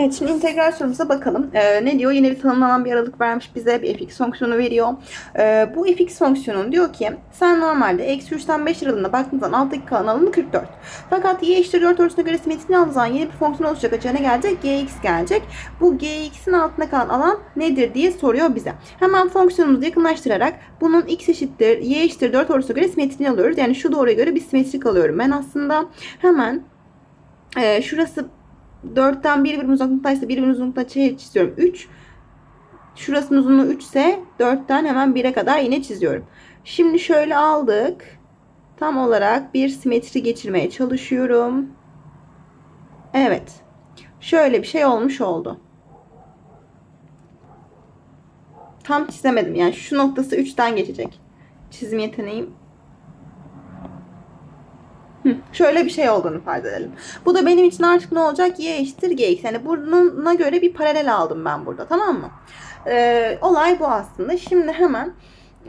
Evet şimdi integral sorumuza bakalım. Ee, ne diyor? Yine bir tanımlanan bir aralık vermiş bize. Bir fx fonksiyonu veriyor. Ee, bu fx fonksiyonun diyor ki sen normalde eksi 3'ten 5 aralığına baktığın zaman alttaki kalan alanı 44. Fakat y eşittir 4 ölçüsüne göre simetriğini aldığı zaman yeni bir fonksiyon oluşacak. Açığa ne gelecek? gx gelecek. Bu gx'in altında kalan alan nedir diye soruyor bize. Hemen fonksiyonumuzu yakınlaştırarak bunun x eşittir y eşittir 4 ölçüsüne göre simetriğini alıyoruz. Yani şu doğruya göre bir simetrik alıyorum ben aslında. Hemen e, şurası 4'ten 1 birim uzaklıktaysa 1 birim uzunlukta çe- çiziyorum. 3. Şurasının uzunluğu 3 ise 4'ten hemen 1'e kadar yine çiziyorum. Şimdi şöyle aldık. Tam olarak bir simetri geçirmeye çalışıyorum. Evet. Şöyle bir şey olmuş oldu. Tam çizemedim. Yani şu noktası 3'ten geçecek. Çizim yeteneğim Şöyle bir şey olduğunu farz edelim. Bu da benim için artık ne olacak? Y eşittir gx. Yani bununla göre bir paralel aldım ben burada. Tamam mı? Ee, olay bu aslında. Şimdi hemen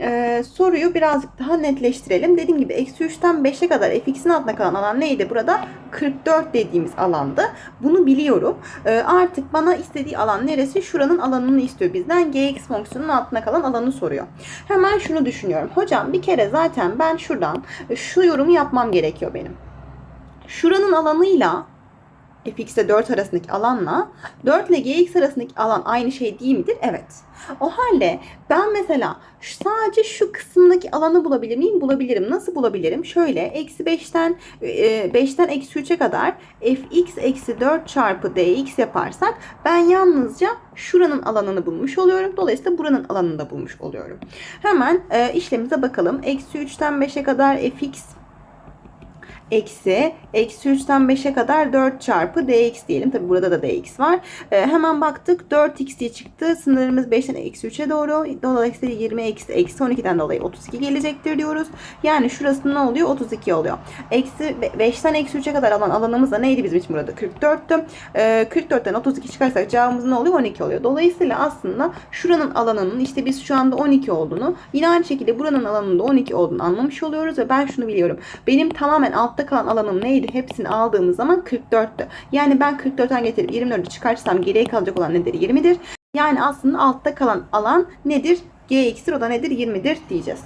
e, soruyu birazcık daha netleştirelim. Dediğim gibi eksi 3'ten 5'e kadar fx'in altında kalan alan neydi? Burada 44 dediğimiz alandı. Bunu biliyorum. Ee, artık bana istediği alan neresi? Şuranın alanını istiyor bizden. gx fonksiyonunun altında kalan alanı soruyor. Hemen şunu düşünüyorum. Hocam bir kere zaten ben şuradan şu yorumu yapmam gerekiyor benim. Şuranın alanıyla fx'te 4 arasındaki alanla 4 ile gx arasındaki alan aynı şey değil midir? Evet. O halde ben mesela sadece şu kısımdaki alanı bulabilir miyim? Bulabilirim. Nasıl bulabilirim? Şöyle eksi 5'ten 5'ten eksi 3'e kadar fx eksi 4 çarpı dx yaparsak ben yalnızca şuranın alanını bulmuş oluyorum. Dolayısıyla buranın alanını da bulmuş oluyorum. Hemen e, işlemimize bakalım. Eksi 3'ten 5'e kadar fx eksi eksi 3'ten 5'e kadar 4 çarpı dx diyelim. Tabi burada da dx var. Ee, hemen baktık 4x diye çıktı. Sınırımız 5'ten eksi 3'e doğru. Dolayısıyla 20 eksi eksi 12'den dolayı 32 gelecektir diyoruz. Yani şurası ne oluyor? 32 oluyor. Eksi 5'ten eksi 3'e kadar alan alanımız da neydi bizim için burada? 44'tü. Ee, 44'ten 32 çıkarsak cevabımız ne oluyor? 12 oluyor. Dolayısıyla aslında şuranın alanının işte biz şu anda 12 olduğunu yine aynı şekilde buranın alanının da 12 olduğunu anlamış oluyoruz ve ben şunu biliyorum. Benim tamamen altta kalan alanım neydi? Hepsini aldığımız zaman 44'tü. Yani ben 44'ten getirip 24'ü çıkartırsam geriye kalacak olan nedir? 20'dir. Yani aslında altta kalan alan nedir? Gx'tir o da nedir? 20'dir diyeceğiz.